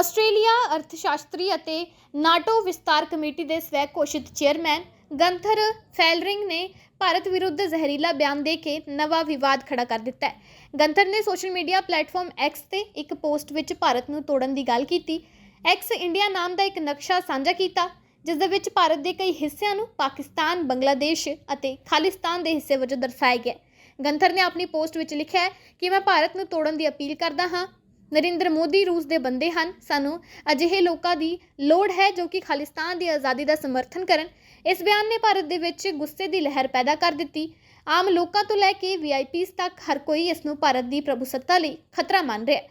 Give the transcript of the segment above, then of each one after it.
Australia ਅਰਥਸ਼ਾਸਤਰੀ ਅਤੇ NATO ਵਿਸਤਾਰ committee ਦੇ ਸਵੈ ਘੋਸ਼ਿਤ ਚੇਅਰਮੈਨ ਗੰਥਰ ਫੈਲਰਿੰਗ ਨੇ ਭਾਰਤ ਵਿਰੁੱਧ ਜ਼ਹਿਰੀਲਾ ਬਿਆਨ ਦੇ ਕੇ ਨਵਾਂ ਵਿਵਾਦ ਖੜਾ ਕਰ ਦਿੱਤਾ ਹੈ। ਗੰਥਰ ਨੇ ਸੋਸ਼ਲ ਮੀਡੀਆ ਪਲੇਟਫਾਰਮ ਐਕਸ ਤੇ ਇੱਕ ਪੋਸਟ ਵਿੱਚ ਭਾਰਤ ਨੂੰ ਤੋੜਨ ਦੀ ਗੱਲ ਕੀਤੀ। ਐਕਸ ਇੰਡੀਆ ਨਾਮ ਦਾ ਇੱਕ ਨਕਸ਼ਾ ਸਾਂਝਾ ਕੀਤਾ, ਜਿਸ ਦੇ ਵਿੱਚ ਭਾਰਤ ਦੇ ਕਈ ਹਿੱਸਿਆਂ ਨੂੰ ਪਾਕਿਸਤਾਨ, ਬੰਗਲਾਦੇਸ਼ ਅਤੇ ਖਾਲਿਸਤਾਨ ਦੇ ਹਿੱਸੇ ਵਜੋਂ ਦਰਸਾਇਆ ਗਿਆ ਗੰਥਰ ਨੇ ਆਪਣੀ ਪੋਸਟ ਵਿੱਚ ਲਿਖਿਆ ਕਿ ਮੈਂ ਭਾਰਤ ਨੂੰ ਤੋੜਨ ਦੀ ਅਪੀਲ ਕਰਦਾ ਹਾਂ ਨਰਿੰਦਰ ਮੋਦੀ ਰੂਸ ਦੇ ਬੰਦੇ ਹਨ। ਸਾਨੂੰ ਅਜਿਹੇ ਲੋਕਾਂ ਦੀ ਲੋੜ ਹੈ ਜੋ ਕਿ ਖਾਲਿਸਤਾਨ ਦੀ ਆਜ਼ਾਦੀ ਦਾ ਸਮਰਥਨ ਕਰਨ। ਇਸ ਬਿਆਨ ਨੇ ਭਾਰਤ ਦੇ ਵਿੱਚ ਗੁੱਸੇ ਦੀ ਲਹਿਰ ਪੈਦਾ ਕਰ ਦਿੱਤੀ। ਆਮ ਲੋਕਾਂ ਤੋਂ ਲੈ ਕੇ ਵੀਆਈਪੀਜ਼ ਤੱਕ ਹਰ ਕੋਈ ਇਸ ਨੂੰ ਭਾਰਤ ਦੀ ਪ੍ਰਭੂਸੱਤਾ ਲਈ ਖਤਰਾ ਮੰਨ ਰਿਹਾ ਹੈ।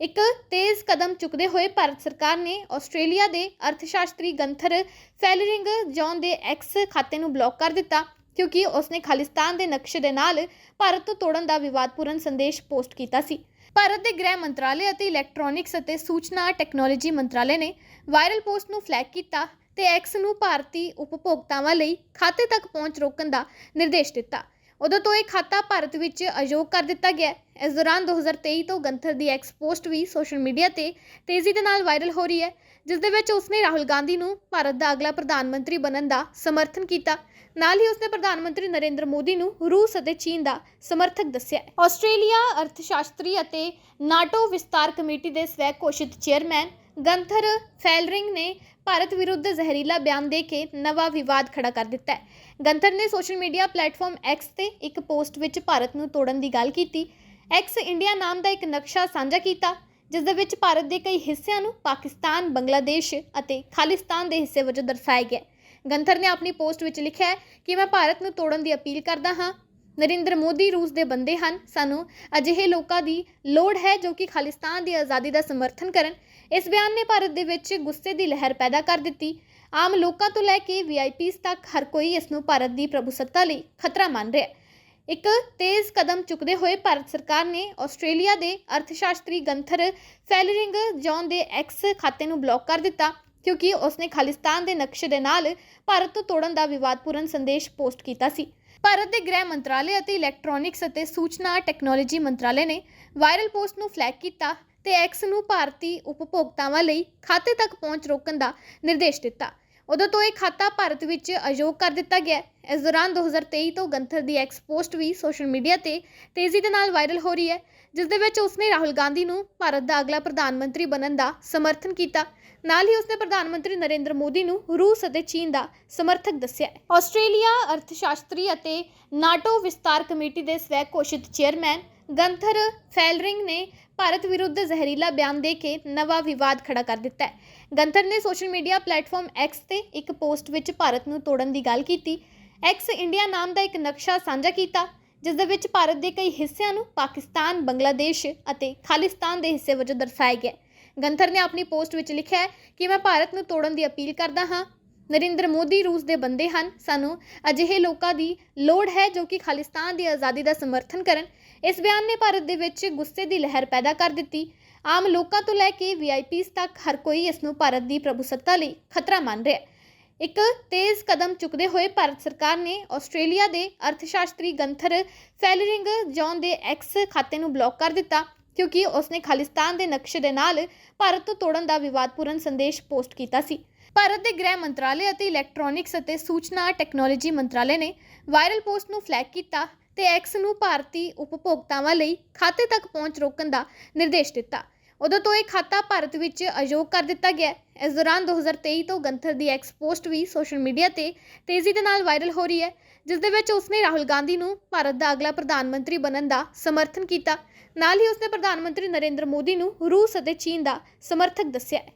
ਇੱਕ ਤੇਜ਼ ਕਦਮ ਚੁੱਕਦੇ ਹੋਏ ਭਾਰਤ ਸਰਕਾਰ ਨੇ ਆਸਟ੍ਰੇਲੀਆ ਦੇ ਅਰਥਸ਼ਾਸਤਰੀ ਗੰਥਰ ਫੈਲਰਿੰਗ ਜੌਨ ਦੇ ਐਕਸ ਖਾਤੇ ਨੂੰ ਬਲੌਕ ਕਰ ਦਿੱਤਾ। ਕਿਉਂਕਿ ਉਸਨੇ ਖਾਲਿਸਤਾਨ ਦੇ ਨਕਸ਼ੇ ਦੇ ਨਾਲ ਭਾਰਤ ਤੋਂ ਤੋੜਨ ਦਾ ਵਿਵਾਦਪੂਰਨ ਸੰਦੇਸ਼ ਪੋਸਟ ਕੀਤਾ ਸੀ। ਭਾਰਤ ਦੇ ਗ੍ਰਹਿ ਮੰਤਰਾਲੇ ਅਤੇ ਇਲੈਕਟ੍ਰੋਨਿਕਸ ਅਤੇ ਸੂਚਨਾ ਟੈਕਨੋਲੋਜੀ ਮੰਤਰਾਲੇ ਨੇ ਵਾਇਰਲ ਪੋਸਟ ਨੂੰ ਫਲੈਗ ਕੀਤਾ ਤੇ ਐਕਸ ਨੂੰ ਭਾਰਤੀ ਉਪਭੋਗਤਾਵਾਂ ਲਈ ਖਾਤੇ ਤੱਕ ਪਹੁੰਚ ਰੋਕਣ ਦਾ ਨਿਰਦੇਸ਼ ਦਿੱਤਾ। ਉਦੋਂ ਤੋਂ ਇਹ ਖਾਤਾ ਭਾਰਤ ਵਿੱਚ ਅਯੋਗ ਕਰ ਦਿੱਤਾ ਗਿਆ ਹੈ। ਇਸ ਦੌਰਾਨ 2023 ਤੋਂ ਗੰਥਰ ਦੀ ਐਕਸ ਪੋਸਟ ਵੀ ਸੋਸ਼ਲ ਮੀਡੀਆ ਤੇ ਤੇਜ਼ੀ ਦੇ ਨਾਲ ਵਾਇਰਲ ਹੋ ਰਹੀ ਹੈ, ਜਿਸ ਦੇ ਵਿੱਚ ਉਸਨੇ ਰਾਹੁਲ ਗਾਂਧੀ ਨੂੰ ਭਾਰਤ ਦਾ ਅਗਲਾ ਪ੍ਰਧਾਨ ਮੰਤਰੀ ਬਣਨ ਦਾ ਸਮਰਥਨ ਕੀਤਾ ਨਾਲ ਹੀ ਉਸਨੇ ਪ੍ਰਧਾਨ ਮੰਤਰੀ ਨਰਿੰਦਰ ਮੋਦੀ ਨੂੰ ਰੂਸ ਅਤੇ ਚੀਨ ਦਾ ਸਮਰਥਕ ਦੱਸਿਆ ਹੈ ਆਸਟ੍ਰੇਲੀਆ ਅਰਥਸ਼ਾਸਤਰੀ ਅਤੇ ਨਾਟੋ ਵਿਸਤਾਰ ਕਮੇਟੀ ਦੇ ਸਵੈ ਘੋਸ਼ਿਤ ਚੇਅਰਮੈਨ ਗੰਥਰ ਫੈਲਰਿੰਗ ਨੇ ਭਾਰਤ ਵਿਰੁੱਧ ਜ਼ਹਿਰੀਲਾ ਬਿਆਨ ਦੇ ਕੇ ਨਵਾਂ ਵਿਵਾਦ ਖੜਾ ਕਰ ਦਿੱਤਾ ਹੈ। ਗੰਥਰ ਨੇ ਸੋਸ਼ਲ ਮੀਡੀਆ ਪਲੇਟਫਾਰਮ ਐਕਸ ਤੇ ਇੱਕ ਪੋਸਟ ਵਿੱਚ ਭਾਰਤ ਨੂੰ ਤੋੜਨ ਦੀ ਗੱਲ ਕੀਤੀ। ਐਕਸ ਇੰਡੀਆ ਨਾਮ ਦਾ ਇੱਕ ਨਕਸ਼ਾ ਸਾਂਝਾ ਕੀਤਾ, ਜਿਸ ਦੇ ਵਿੱਚ ਭਾਰਤ ਦੇ ਕਈ ਹਿੱਸਿਆਂ ਨੂੰ ਪਾਕਿਸਤਾਨ, ਬੰਗਲਾਦੇਸ਼ ਅਤੇ ਖਾਲਿਸਤਾਨ ਦੇ ਹਿੱਸੇ ਵਜੋਂ ਦਰਸਾਇਆ ਗਿਆ ਗੰਥਰ ਨੇ ਆਪਣੀ ਪੋਸਟ ਵਿੱਚ ਲਿਖਿਆ ਕਿ ਮੈਂ ਭਾਰਤ ਨੂੰ ਤੋੜਨ ਦੀ ਅਪੀਲ ਕਰਦਾ ਹਾਂ। ਨਰਿੰਦਰ ਮੋਦੀ ਰੂਸ ਦੇ ਬੰਦੇ ਹਨ। ਸਾਨੂੰ ਅਜਿਹੇ ਲੋਕਾਂ ਦੀ ਲੋੜ ਹੈ ਜੋ ਕਿ ਖਾਲਿਸਤਾਨ ਦੀ ਆਜ਼ਾਦੀ ਦਾ ਸਮਰਥਨ ਕਰਨ। ਇਸ ਬਿਆਨ ਨੇ ਭਾਰਤ ਦੇ ਵਿੱਚ ਗੁੱਸੇ ਦੀ ਲਹਿਰ ਪੈਦਾ ਕਰ ਦਿੱਤੀ। ਆਮ ਲੋਕਾਂ ਤੋਂ ਲੈ ਕੇ ਵੀਆਈਪੀਜ਼ ਤੱਕ ਹਰ ਕੋਈ ਇਸ ਨੂੰ ਭਾਰਤ ਦੀ ਪ੍ਰਭੂਸੱਤਾ ਲਈ ਖਤਰਾ ਮੰਨ ਰਿਹਾ ਹੈ। ਇੱਕ ਤੇਜ਼ ਕਦਮ ਚੁੱਕਦੇ ਹੋਏ ਭਾਰਤ ਸਰਕਾਰ ਨੇ ਆਸਟ੍ਰੇਲੀਆ ਦੇ ਅਰਥਸ਼ਾਸਤਰੀ ਗੰਥਰ ਫੈਲਰਿੰਗ ਜੌਨ ਦੇ ਐਕਸ ਖਾਤੇ ਨੂੰ ਬਲੌਕ ਕਰ ਦਿੱਤਾ, ਕਿਉਂਕਿ ਉਸਨੇ ਖਾਲਿਸਤਾਨ ਦੇ ਨਕਸ਼ੇ ਦੇ ਨਾਲ ਭਾਰਤ ਤੋਂ ਤੋੜਨ ਦਾ ਵਿਵਾਦਪੂਰਨ ਸੰਦੇਸ਼ ਪੋਸਟ ਕੀਤਾ ਸੀ। ਭਾਰਤ ਦੇ ਗ੍ਰਹਿ ਮੰਤਰਾਲੇ ਅਤੇ ਇਲੈਕਟ੍ਰੋਨਿਕਸ ਅਤੇ ਸੂਚਨਾ ਟੈਕਨੋਲੋਜੀ ਮੰਤਰਾਲੇ ਨੇ ਵਾਇਰਲ ਪੋਸਟ ਨੂੰ ਫਲੈਗ ਕੀਤਾ ਤੇ ਐਕਸ ਨੂੰ ਭਾਰਤੀ ਉਪਭੋਗਤਾਵਾਂ ਲਈ ਖਾਤੇ ਤੱਕ ਪਹੁੰਚ ਰੋਕਣ ਦਾ ਨਿਰਦੇਸ਼ ਦਿੱਤਾ। ਉਦੋਂ ਤੋਂ ਇਹ ਖਾਤਾ ਭਾਰਤ ਵਿੱਚ ਅਯੋਗ ਕਰ ਦਿੱਤਾ ਗਿਆ ਇਸ ਦੌਰਾਨ 2023 ਤੋਂ ਗੰਥਰ ਦੀ ਐਕਸ ਪੋਸਟ ਵੀ ਸੋਸ਼ਲ ਮੀਡੀਆ ਤੇ ਤੇਜ਼ੀ ਦੇ ਨਾਲ ਵਾਇਰਲ ਹੋ ਰਹੀ ਹੈ, ਜਿਸ ਦੇ ਵਿੱਚ ਉਸਨੇ ਰਾਹੁਲ ਗਾਂਧੀ ਨੂੰ ਭਾਰਤ ਦਾ ਅਗਲਾ ਪ੍ਰਧਾਨ ਮੰਤਰੀ ਬਣਨ ਦਾ ਸਮਰਥਨ ਕੀਤਾ। ਨਾਲ ਹੀ ਉਸਨੇ ਪ੍ਰਧਾਨ ਮੰਤਰੀ ਨਰਿੰਦਰ ਮੋਦੀ ਨੂੰ ਰੂਸ ਅਤੇ ਚੀਨ ਦਾ ਸਮਰਥਕ ਦੱਸਿਆ ਹੈ। ਆਸਟ੍ਰੇਲੀਆ ਅਰਥਸ਼ਾਸਤਰੀ ਅਤੇ ਨਾਟੋ ਵਿਸਤਾਰ ਕਮੇਟੀ ਦੇ ਸਵੈ ਘੋਸ਼ਿਤ ਚੇਅਰਮੈਨ ਗੰਥਰ ਫੈਲਰਿੰਗ ਨੇ ਭਾਰਤ ਵਿਰੁੱਧ ਜ਼ਹਿਰੀਲਾ ਬਿਆਨ ਦੇ ਕੇ ਨਵਾਂ ਵਿਵਾਦ ਖੜਾ ਕਰ ਦਿੱਤਾ ਹੈ। ਗੰਥਰ ਨੇ ਸੋਸ਼ਲ ਮੀਡੀਆ ਪਲੇਟਫਾਰਮ ਐਕਸ ਤੇ ਇੱਕ ਪੋਸਟ ਵਿੱਚ ਭਾਰਤ ਨੂੰ ਤੋੜਨ ਦੀ ਗੱਲ ਕੀਤੀ। ਐਕਸ ਇੰਡੀਆ ਨਾਮ ਦਾ ਇੱਕ ਨਕਸ਼ਾ ਸਾਂਝਾ ਕੀਤਾ, ਜਿਸ ਦੇ ਵਿੱਚ ਭਾਰਤ ਦੇ ਕਈ ਹਿੱਸਿਆਂ ਨੂੰ ਪਾਕਿਸਤਾਨ, ਬੰਗਲਾਦੇਸ਼ ਅਤੇ ਖਾਲਿਸਤਾਨ ਦੇ ਹਿੱਸੇ ਵਜੋਂ ਦਰਸਾਇਆ ਗਿਆ ਗੰਥਰ ਨੇ ਆਪਣੀ ਪੋਸਟ ਵਿੱਚ ਲਿਖਿਆ ਹੈ ਕਿ ਮੈਂ ਭਾਰਤ ਨੂੰ ਤੋੜਨ ਦੀ ਅਪੀਲ ਕਰਦਾ ਹਾਂ। ਨਰਿੰਦਰ ਮੋਦੀ ਰੂਸ ਦੇ ਬੰਦੇ ਹਨ। ਸਾਨੂੰ ਅਜਿਹੇ ਲੋਕਾਂ ਦੀ ਲੋੜ ਹੈ ਜੋ ਕਿ ਖਾਲਿਸਤਾਨ ਦੀ ਆਜ਼ਾਦੀ ਦਾ ਸਮਰਥਨ ਕਰਨ। ਇਸ ਬਿਆਨ ਨੇ ਭਾਰਤ ਦੇ ਵਿੱਚ ਗੁੱਸੇ ਦੀ ਲਹਿਰ ਪੈਦਾ ਕਰ ਦਿੱਤੀ। ਆਮ ਲੋਕਾਂ ਤੋਂ ਲੈ ਕੇ ਵੀਆਈਪੀਜ਼ ਤੱਕ ਹਰ ਕੋਈ ਇਸ ਨੂੰ ਭਾਰਤ ਦੀ ਪ੍ਰਭੂਸੱਤਾ ਲਈ ਖਤਰਾ ਮੰਨ ਰਿਹਾ ਹੈ। ਇੱਕ ਤੇਜ਼ ਕਦਮ ਚੁੱਕਦੇ ਹੋਏ ਭਾਰਤ ਸਰਕਾਰ ਨੇ ਆਸਟ੍ਰੇਲੀਆ ਦੇ ਅਰਥਸ਼ਾਸਤਰੀ ਗੰਥਰ ਫੈਲਰਿੰਗ ਜੌਨ ਦੇ ਐਕਸ ਖਾਤੇ ਨੂੰ ਬਲੌਕ ਕਰ ਦਿੱਤਾ, ਕਿਉਂਕਿ ਉਸਨੇ ਖਾਲਿਸਤਾਨ ਦੇ ਨਕਸ਼ੇ ਦੇ ਨਾਲ ਭਾਰਤ ਤੋਂ ਤੋੜਨ ਦਾ ਵਿਵਾਦਪੂਰਨ ਸੰਦੇਸ਼ ਪੋਸਟ ਕੀਤਾ ਸੀ। ਭਾਰਤ ਦੇ ਗ੍ਰਹਿ ਮੰਤਰਾਲੇ ਅਤੇ ਇਲੈਕਟ੍ਰੋਨਿਕਸ ਅਤੇ ਸੂਚਨਾ ਟੈਕਨੋਲੋਜੀ ਮੰਤਰਾਲੇ ਨੇ ਵਾਇਰਲ ਪੋਸਟ ਨੂੰ ਫਲੈਗ ਕੀਤਾ। ਤੇ ਐਕਸ ਨੂੰ ਭਾਰਤੀ ਉਪਭੋਗਤਾਵਾਂ ਲਈ ਖਾਤੇ ਤੱਕ ਪਹੁੰਚ ਰੋਕਣ ਦਾ ਨਿਰਦੇਸ਼ ਦਿੱਤਾ। ਉਦੋਂ ਤੋਂ ਇਹ ਖਾਤਾ ਭਾਰਤ ਵਿੱਚ ਅਯੋਗ ਕਰ ਦਿੱਤਾ ਗਿਆ ਹੈ। ਇਸ ਦੌਰਾਨ 2023 ਤੋਂ ਗੰਥਰ ਦੀ ਐਕਸ ਪੋਸਟ ਵੀ ਸੋਸ਼ਲ ਮੀਡੀਆ ਤੇ ਤੇਜ਼ੀ ਦੇ ਨਾਲ ਵਾਇਰਲ ਹੋ ਰਹੀ ਹੈ, ਜਿਸ ਦੇ ਵਿੱਚ ਉਸਨੇ ਰਾਹੁਲ ਗਾਂਧੀ ਨੂੰ ਭਾਰਤ ਦਾ ਅਗਲਾ ਪ੍ਰਧਾਨ ਮੰਤਰੀ ਬਣਨ ਦਾ ਸਮਰਥਨ ਕੀਤਾ। ਨਾਲ ਹੀ ਉਸਨੇ ਪ੍ਰਧਾਨ ਮੰਤਰੀ ਨਰਿੰਦਰ ਮੋਦੀ ਨੂੰ ਰੂਸ ਅਤੇ ਚੀਨ ਦਾ ਸਮਰਥਕ ਦੱਸਿਆ ਹੈ।